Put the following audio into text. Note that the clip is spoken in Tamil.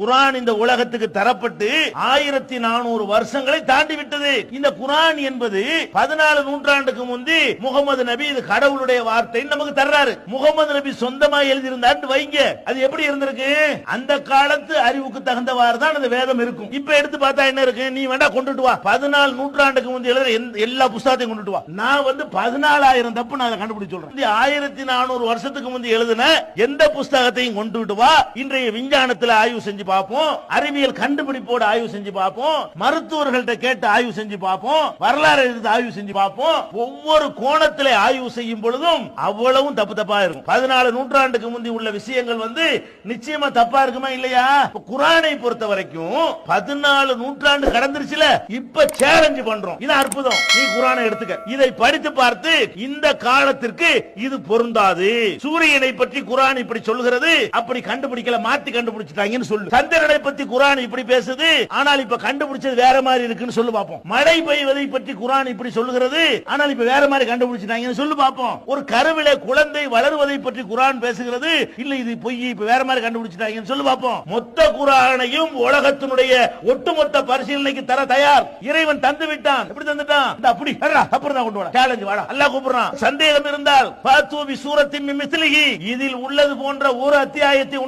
குரான் இந்த உலகத்துக்கு தரப்பட்டு ஆயிரத்தி நானூறு வருஷங்களை தாண்டி விட்டது. இந்த குரான் என்பது பதினாலு நூற்றாண்டுக்கு முந்தி முகமது நபி இது கடவுளுடைய வார்த்தை நமக்கு தர்றாரு. முகமது நபி சொந்தமா எழுதியிருந்தான்னு வைங்க. அது எப்படி இருந்திருக்கு? அந்த காலத்து அறிவுக்கு தகுந்தவாறு தான் அந்த வேதம் இருக்கும். இப்ப எடுத்து பார்த்தா என்ன இருக்கு? நீ வேண்டா கொண்டுட்டு வா. பதினாலு நூற்றாண்டுக்கு முந்தி எழுதுற எந்த- எல்லா புஸ்தகத்தையும் கொண்டுட்டு வா. நான் வந்து பதினாலாயிரம் தப்பு நான் அதை கண்டுபிடிச்சு சொல்றேன். ஆயிரத்தி நானூறு வருஷத்துக்கு முந்தி எழுதின எந்த புஸ்தகத்தையும் கொண்டுட்டு வா. இன்றைய விஞ்ஞானத்துல ஆய்வு செஞ்சு பார்ப்போம். அறிவியல் கண்டுபிடிப்போடு ஆய்வு செஞ்சு பார்ப்போம். மருத்துவர்கள்ட்ட கேட்டு ஆய்வு செஞ்சு பார்ப்போம். வரலாறு எடுத்து ஆய்வு செஞ்சு பார்ப்போம். ஒவ்வொரு கோணத்திலே ஆய்வு செய்யும் பொழுதும் அவ்வளவும் தப்பு தப்பா இருக்கும். பதினாலு நூற்றாண்டுக்கு முந்தி உள்ள விஷயங்கள் வந்து நிச்சயமா தப்பா இருக்குமா இல்லையா? குரானை பொறுத்த வரைக்கும் பதினாலு நூற்றாண்டு கடந்துருச்சுல இப்ப சேலஞ்ச் பண்றோம். இது அற்புதம். நீ குரானை எடுத்துக்க. இதை படித்து பார்த்து இந்த காலத்திற்கு இது பொருந்தாது. சூரியனை பற்றி குரான் இப்படி சொல்கிறது அப்படி கண்டுபிடிக்கல மாத்தி கண்டுபிடிச்சிட்டாங்கன்னு சொல்லு. சந்திரனை பத்தி குரான் இப்படி பேசுது ஆனால் இப்ப கண்டுபிடிச்சது வேற மாதிரி இருக்குன்னு சொல்லு பாப்போம். மழை பெய்வதை பற்றி குரான் இப்படி சொல்லுகிறது ஆனால் இப்ப வேற மாதிரி கண்டுபிடிச்சிட்டாங்கன்னு சொல்லு பாப்போம். ஒரு கருவில குழந்தை வளருவதை பற்றி குரான் பேசுகிறது இல்ல இது பொய் இப்ப வேற மாதிரி கண்டுபிடிச்சிட்டாங்கன்னு சொல்லு பாப்போம். மொத்த குரானையும் உலகத்தினுடைய ஒட்டுமொத்த பரிசீலனைக்கு தர தயார். இறைவன் தந்து விட்டான். எப்படி தந்துட்டான்? அப்படி. அப்புறம் தான் கொண்டு வர சேலஞ்சு வாடா. அல்லாஹ் கூப்பிடுறான். சந்தேகம் இருந்தால் பாத்தூபி சூரத்தின் மிஸ்லிஹி இதில் உள்ளது போன்ற ஒரு அத்தியாயத்தை